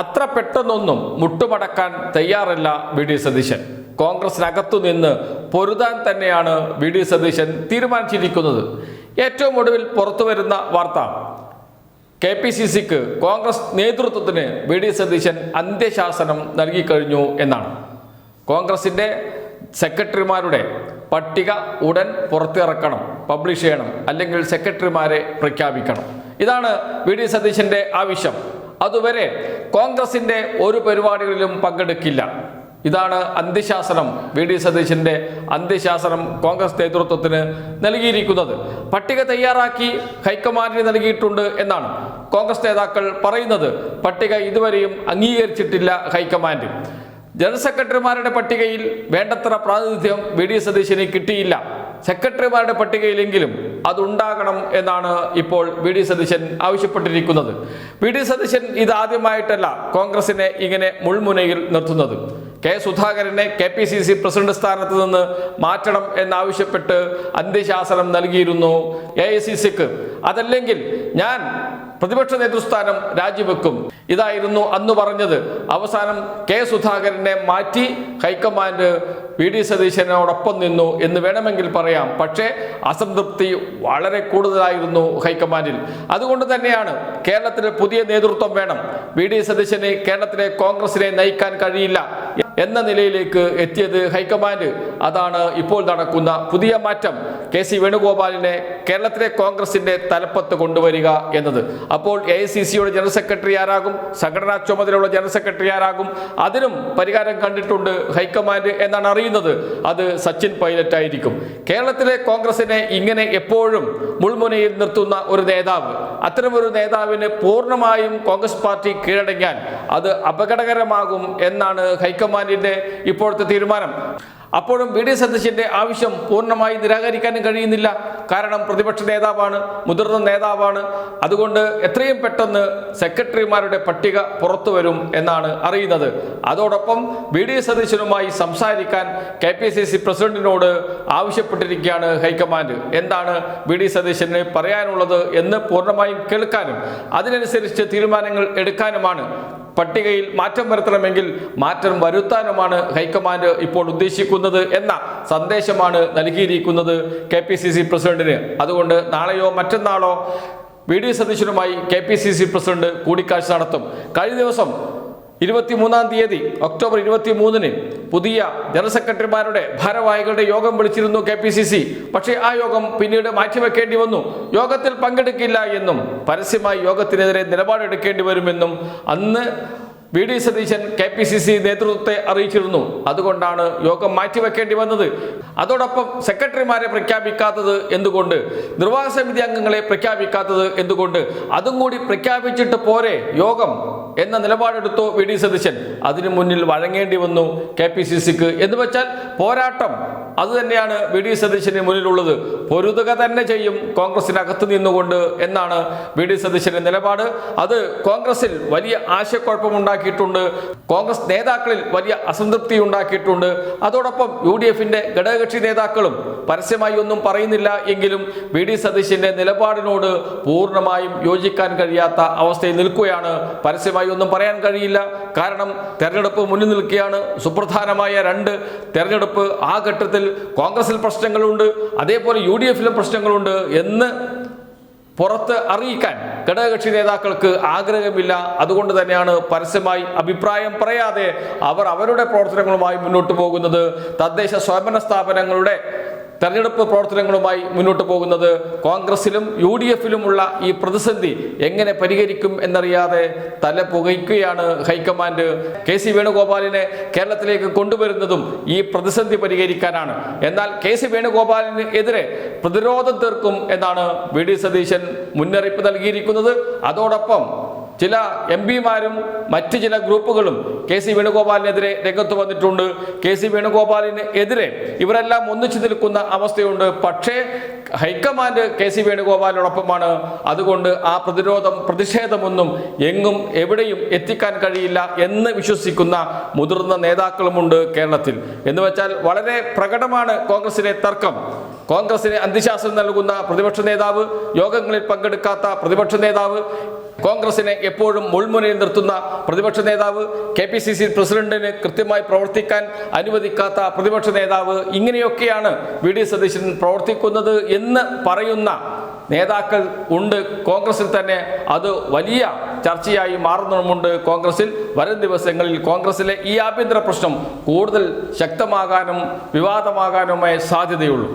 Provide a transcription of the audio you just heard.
അത്ര പെട്ടെന്നൊന്നും മുട്ടുമടക്കാൻ തയ്യാറല്ല വി ഡി സതീശൻ. കോൺഗ്രസിനകത്തു നിന്ന് പൊരുതാൻ തന്നെയാണ് വി ഡി സതീശൻ തീരുമാനിച്ചിരിക്കുന്നത്. ഏറ്റവും ഒടുവിൽ പുറത്തു വരുന്ന വാർത്ത. കെ പി സി സിക്ക് കോൺഗ്രസ് നേതൃത്വത്തിന് വി ഡി സതീശൻ അന്ത്യശാസനം നൽകിക്കഴിഞ്ഞു എന്നാണ്. കോൺഗ്രസിന്റെ സെക്രട്ടറിമാരുടെ പട്ടിക ഉടൻ പുറത്തിറക്കണം പബ്ലിഷ് ചെയ്യണം അല്ലെങ്കിൽ സെക്രട്ടറിമാരെ പ്രഖ്യാപിക്കണം. ഇതാണ് വി ഡി സതീശന്റെ ആവശ്യം. അതുവരെ കോൺഗ്രസിന്റെ ഒരു പരിപാടികളിലും പങ്കെടുക്കില്ല. ഇതാണ് അന്ത്യശാസനം വി. ഡി. സതീശന്റെ അന്ത്യശാസനം കോൺഗ്രസ് നേതൃത്വത്തിന് നൽകിയിരിക്കുന്നത്. പട്ടിക തയ്യാറാക്കി ഹൈക്കമാൻഡിന് നൽകിയിട്ടുണ്ട് എന്നാണ് കോൺഗ്രസ് നേതാക്കൾ പറയുന്നത്. പട്ടിക ഇതുവരെയും അംഗീകരിച്ചിട്ടില്ല ഹൈക്കമാൻഡ്. ജനറൽ സെക്രട്ടറിമാരുടെ പട്ടികയിൽ വേണ്ടത്ര പ്രാതിനിധ്യം വി. ഡി. സതീശന് കിട്ടിയില്ല. സെക്രട്ടറിമാരുടെ പട്ടികയിലെങ്കിലും അതുണ്ടാകണം എന്നാണ് ഇപ്പോൾ വി ഡി സതീശൻ ആവശ്യപ്പെട്ടിരിക്കുന്നത്. വി ഡി സതീശൻ ഇതാദ്യമായിട്ടല്ല കോൺഗ്രസിനെ ഇങ്ങനെ മുൾമുനയിൽ നിർത്തുന്നത്. കെ സുധാകരനെ K P C C president സ്ഥാനത്ത് നിന്ന് മാറ്റണം എന്നാവശ്യപ്പെട്ട് അന്ത്യശാസനം നൽകിയിരുന്നു എ ഐ സി സിക്ക്. അതല്ലെങ്കിൽ ഞാൻ പ്രതിപക്ഷ നേതൃസ്ഥാനം രാജിവെക്കും. ഇതായിരുന്നു അന്ന് പറഞ്ഞത്. അവസാനം കെ സുധാകരനെ മാറ്റി ഹൈക്കമാൻഡ് വി ഡി സതീശനോടൊപ്പം നിന്നു എന്ന് വേണമെങ്കിൽ പറയാം. പക്ഷേ അസംതൃപ്തി വളരെ കൂടുതലായിരുന്നു ഹൈക്കമാൻഡിൽ. അതുകൊണ്ട് തന്നെയാണ് കേരളത്തിന് പുതിയ നേതൃത്വം വേണം. വി ഡി സതീശന് കേരളത്തിലെ കോൺഗ്രസിനെ നയിക്കാൻ കഴിയില്ല. എന്ന നിലയിലേക്ക് എത്തിയത് ഹൈക്കമാൻഡ്. അതാണ് ഇപ്പോൾ നടക്കുന്ന പുതിയ മാറ്റം. കെ സി വേണുഗോപാലിനെ കേരളത്തിലെ കോൺഗ്രസിന്റെ തലപ്പത്ത് കൊണ്ടുവരിക എന്നത്. അപ്പോൾ എ ഐ സി സിയുടെ ജനറൽ സെക്രട്ടറി ആരാകും? സംഘടനാ ചുമതലയുള്ള ജനറൽ സെക്രട്ടറി ആരാകും? അതിനും പരിഹാരം കണ്ടിട്ടുണ്ട് ഹൈക്കമാൻഡ് എന്നാണ് അറിയുന്നത്. അത് സച്ചിൻ പൈലറ്റ് ആയിരിക്കും. കേരളത്തിലെ കോൺഗ്രസിനെ ഇങ്ങനെ എപ്പോഴും മുൾമുനയിൽ നിർത്തുന്ന ഒരു നേതാവ് അത്തരമൊരു നേതാവിനെ പൂർണമായും കോൺഗ്രസ് പാർട്ടി കീഴടങ്ങിയാൽ അത് അപകടകരമാകും എന്നാണ് ഹൈക്കമാൻഡിന്റെ ഇപ്പോഴത്തെ തീരുമാനം. അപ്പോഴും വി ഡി സതീശന്റെ ആവശ്യം പൂർണമായി നിരാകരിക്കാനും കഴിയുന്നില്ല. കാരണം പ്രതിപക്ഷ നേതാവാണ് മുതിർന്ന നേതാവാണ്. അതുകൊണ്ട് എത്രയും പെട്ടെന്ന് സെക്രട്ടറിമാരുടെ പട്ടിക പുറത്തു വരും എന്നാണ് അറിയുന്നത്. അതോടൊപ്പം വി ഡി സതീശനുമായി സംസാരിക്കാൻ കെ പി സി സി പ്രസിഡന്റിനോട് ആവശ്യപ്പെട്ടിരിക്കുകയാണ് ഹൈക്കമാൻഡ്. എന്താണ് വി ഡി സതീശന് പറയാനുള്ളത് എന്ന് പൂർണമായും കേൾക്കാനും അതിനനുസരിച്ച് തീരുമാനങ്ങൾ എടുക്കാനുമാണ് പട്ടികയിൽ മാറ്റം വരുത്തണമെങ്കിൽ മാറ്റം വരുത്താനുമാണ് ഹൈക്കമാൻഡ് ഇപ്പോൾ ഉദ്ദേശിക്കുന്നത് എന്ന സന്ദേശമാണ് നൽകിയിരിക്കുന്നത് കെ പി സി സി പ്രസിഡന്റിന്. അതുകൊണ്ട് നാളെയോ മറ്റന്നാളോ V D സതീശനുമായി K P C C president കൂടിക്കാഴ്ച നടത്തും. കഴിഞ്ഞ ദിവസം ഇരുപത്തിമൂന്നാം തീയതി ഒക്ടോബർ ഇരുപത്തി മൂന്നിന് പുതിയ ജനറൽ സെക്രട്ടറിമാരുടെ ഭാരവാഹികളുടെ യോഗം വിളിച്ചിരുന്നു കെ പി സി സി. പക്ഷേ ആ യോഗം പിന്നീട് മാറ്റിവെക്കേണ്ടി വന്നു. യോഗത്തിൽ പങ്കെടുക്കില്ല എന്നും പരസ്യമായി യോഗത്തിനെതിരെ നിലപാടെടുക്കേണ്ടി വരുമെന്നും അന്ന് V D Satheesan K P C C നേതൃത്വത്തെ അറിയിച്ചിരുന്നു. അതുകൊണ്ടാണ് യോഗം മാറ്റിവെക്കേണ്ടി വന്നത്. അതോടൊപ്പം സെക്രട്ടറിമാരെ പ്രഖ്യാപിക്കാത്തത് എന്തുകൊണ്ട്? നിർവാഹക സമിതി അംഗങ്ങളെ പ്രഖ്യാപിക്കാത്തത് എന്തുകൊണ്ട്? അതും കൂടി പ്രഖ്യാപിച്ചിട്ട് പോരെ യോഗം? എന്ന നിലപാടെടുത്തു വി ഡി സതീശൻ. അതിനു മുന്നിൽ വഴങ്ങേണ്ടി വന്നു കെ പി സി സിക്ക്. എന്ന് വെച്ചാൽ പോരാട്ടം അത് തന്നെയാണ് വി ഡി സതീശന് മുന്നിലുള്ളത്. പൊരുതുക തന്നെ ചെയ്യും കോൺഗ്രസിനകത്ത് നിന്നുകൊണ്ട് എന്നാണ് വി ഡി സതീശന്റെ നിലപാട്. അത് കോൺഗ്രസിൽ വലിയ ആശയക്കുഴപ്പമുണ്ടാക്കിയിട്ടുണ്ട്. കോൺഗ്രസ് നേതാക്കളിൽ വലിയ അസംതൃപ്തി ഉണ്ടാക്കിയിട്ടുണ്ട്. അതോടൊപ്പം യു ഡി എഫിന്റെ ഘടകകക്ഷി നേതാക്കളും പരസ്യമായി ഒന്നും പറയുന്നില്ല എങ്കിലും വി ഡി സതീശന്റെ നിലപാടിനോട് പൂർണമായും യോജിക്കാൻ കഴിയാത്ത അവസ്ഥയിൽ നിൽക്കുകയാണ്. പരസ്യമായി ഒന്നും പറയാൻ കഴിയില്ല. കാരണം തെരഞ്ഞെടുപ്പ് മുന്നിൽ നിൽക്കുകയാണ്. സുപ്രധാനമായ രണ്ട് തെരഞ്ഞെടുപ്പ് ആ ഘട്ടത്തിൽ കോൺഗ്രസിൽ പ്രശ്നങ്ങളുണ്ട് അതേപോലെ യു ഡി എഫിലും പ്രശ്നങ്ങളുണ്ട് എന്ന് പുറത്ത് അറിയിക്കാൻ ഘടകകക്ഷി നേതാക്കൾക്ക് ആഗ്രഹമില്ല. അതുകൊണ്ട് തന്നെയാണ് പരസ്യമായി അഭിപ്രായം പറയാതെ അവർ അവരുടെ പ്രവർത്തനങ്ങളുമായി മുന്നോട്ട് പോകുന്നത്. തദ്ദേശ സ്വയംഭരണ സ്ഥാപനങ്ങളുടെ തെരഞ്ഞെടുപ്പ് പ്രവർത്തനങ്ങളുമായി മുന്നോട്ട് പോകുന്നത് കോൺഗ്രസിലും യു ഡി എഫിലുമുള്ള ഈ പ്രതിസന്ധി എങ്ങനെ പരിഹരിക്കും എന്നറിയാതെ തല പുകയ്ക്കുകയാണ് ഹൈക്കമാൻഡ്. കെ സി വേണുഗോപാലിനെ കേരളത്തിലേക്ക് കൊണ്ടുവരുന്നതും ഈ പ്രതിസന്ധി പരിഹരിക്കാനാണ്. എന്നാൽ കെ സി വേണുഗോപാലിന് എതിരെ പ്രതിരോധം തീർക്കും എന്നാണ് വി ഡി സതീശൻ മുന്നറിയിപ്പ് നൽകിയിരിക്കുന്നത്. അതോടൊപ്പം ചില എം പിമാരും മറ്റ് ചില ഗ്രൂപ്പുകളും കെ സി വേണുഗോപാലിനെതിരെ രംഗത്ത് വന്നിട്ടുണ്ട്. കെ സി വേണുഗോപാലിന് എതിരെ ഇവരെല്ലാം ഒന്നിച്ചു നിൽക്കുന്ന അവസ്ഥയുണ്ട്. പക്ഷേ ഹൈക്കമാൻഡ് കെ സി വേണുഗോപാലിനോടൊപ്പമാണ്. അതുകൊണ്ട് ആ പ്രതിരോധം പ്രതിഷേധമൊന്നും എങ്ങും എവിടെയും എത്തിക്കാൻ കഴിയില്ല എന്ന് വിശ്വസിക്കുന്ന മുതിർന്ന നേതാക്കളുമുണ്ട് കേരളത്തിൽ. എന്ന് വെച്ചാൽ വളരെ പ്രകടമാണ് കോൺഗ്രസിലെ തർക്കം. കോൺഗ്രസിന് അന്തിശാസനം നൽകുന്ന പ്രതിപക്ഷ നേതാവ് യോഗങ്ങളിൽ പങ്കെടുക്കാത്ത പ്രതിപക്ഷ നേതാവ് കോൺഗ്രസിനെ എപ്പോഴും മുൾമുനയിൽ നിർത്തുന്ന പ്രതിപക്ഷ നേതാവ് കെ പി സി സി പ്രസിഡന്റിന് കൃത്യമായി പ്രവർത്തിക്കാൻ അനുവദിക്കാത്ത പ്രതിപക്ഷ നേതാവ് ഇങ്ങനെയൊക്കെയാണ് വി ഡി സതീശൻ പ്രവർത്തിക്കുന്നത് എന്ന് പറയുന്ന നേതാക്കൾ ഉണ്ട്. കോൺഗ്രസിൽ തന്നെ അത് വലിയ ചർച്ചയായി മാറുന്നുമുണ്ട് കോൺഗ്രസിൽ. വരും ദിവസങ്ങളിൽ കോൺഗ്രസിലെ ഈ ആഭ്യന്തര പ്രശ്നം കൂടുതൽ ശക്തമാകാനും വിവാദമാകാനുമായ സാധ്യതയുള്ളൂ.